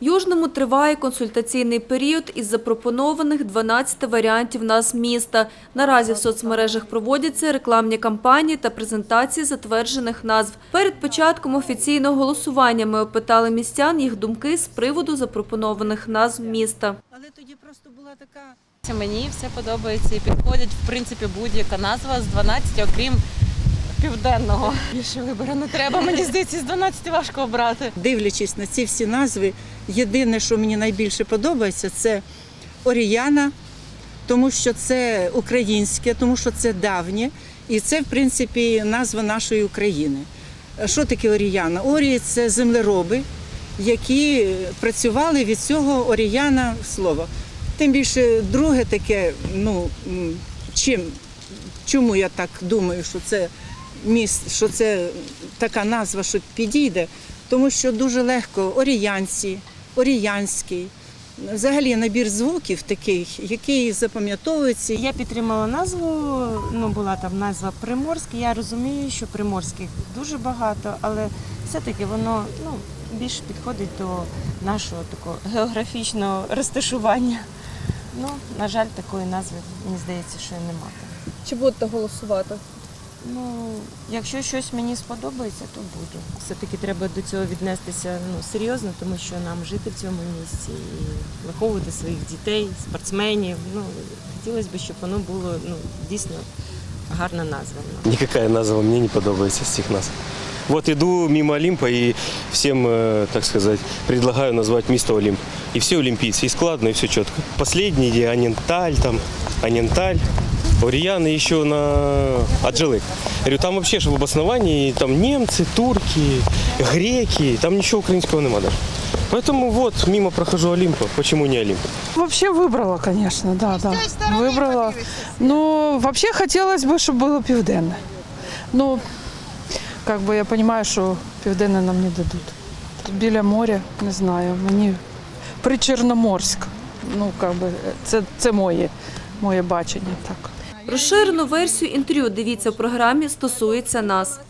Южному триває консультаційний період із запропонованих 12 варіантів назв міста. Наразі в соцмережах проводяться рекламні кампанії та презентації затверджених назв. Перед початком офіційного голосування ми опитали містян їх думки з приводу запропонованих назв міста. Але тоді просто була така Мені все подобається і підходить в принципі будь-яка назва з 12, окрім південного. Більше вибору не треба. Мені здається, з 12 важко обрати. дивлячись на ці всі назви, єдине, що мені найбільше подобається, це Оріяна, тому що це українське, тому що це давнє, і це, в принципі, назва нашої України. Що таке Оріяна? Орії це землероби, які працювали від цього Оріяна слова. Тим більше друге таке, ну чим, чому я так думаю, що це міст, що це така назва, що підійде, тому що дуже легко оріянці, оріянський. Взагалі набір звуків такий, який запам'ятовується. Я підтримала назву. Ну була там назва Приморський. Я розумію, що приморських дуже багато, але все-таки воно ну більш підходить до нашого такого географічного розташування. Ну, на жаль, такої назви мені здається, що і немає. Чи будете голосувати? Ну, якщо щось мені сподобається, то буду. Все-таки треба до цього віднестися ну, серйозно, тому що нам жити в цьому місці і виховувати своїх дітей, спортсменів. Ну, хотілося б, щоб воно було ну, дійсно гарно названо. Никакая назва мне не подобается з цих назв. Вот иду мимо Олимпа и всем, э, так сказать, предлагаю назвать место Олимп. И все олимпийцы, и складно, и все четко. Последний, где Аненталь, там, Аненталь, Ориан и еще на Аджилык. Говорю, там вообще же в обосновании там немцы, турки, греки, там ничего украинского нема даже. Поэтому вот, мимо прохожу Олимпа, почему не Олимп? Вообще выбрала, конечно, да, да. Выбрала. Но вообще хотелось бы, чтобы было південне. Ну, как бы я понимаю, що південне нам не дадуть. Тут біля моря, не знаю, мені причорноморськ. Ну, как би, це, це моє, моє бачення, так. Розширену версію інтерв'ю дивіться в програмі «Стосується нас».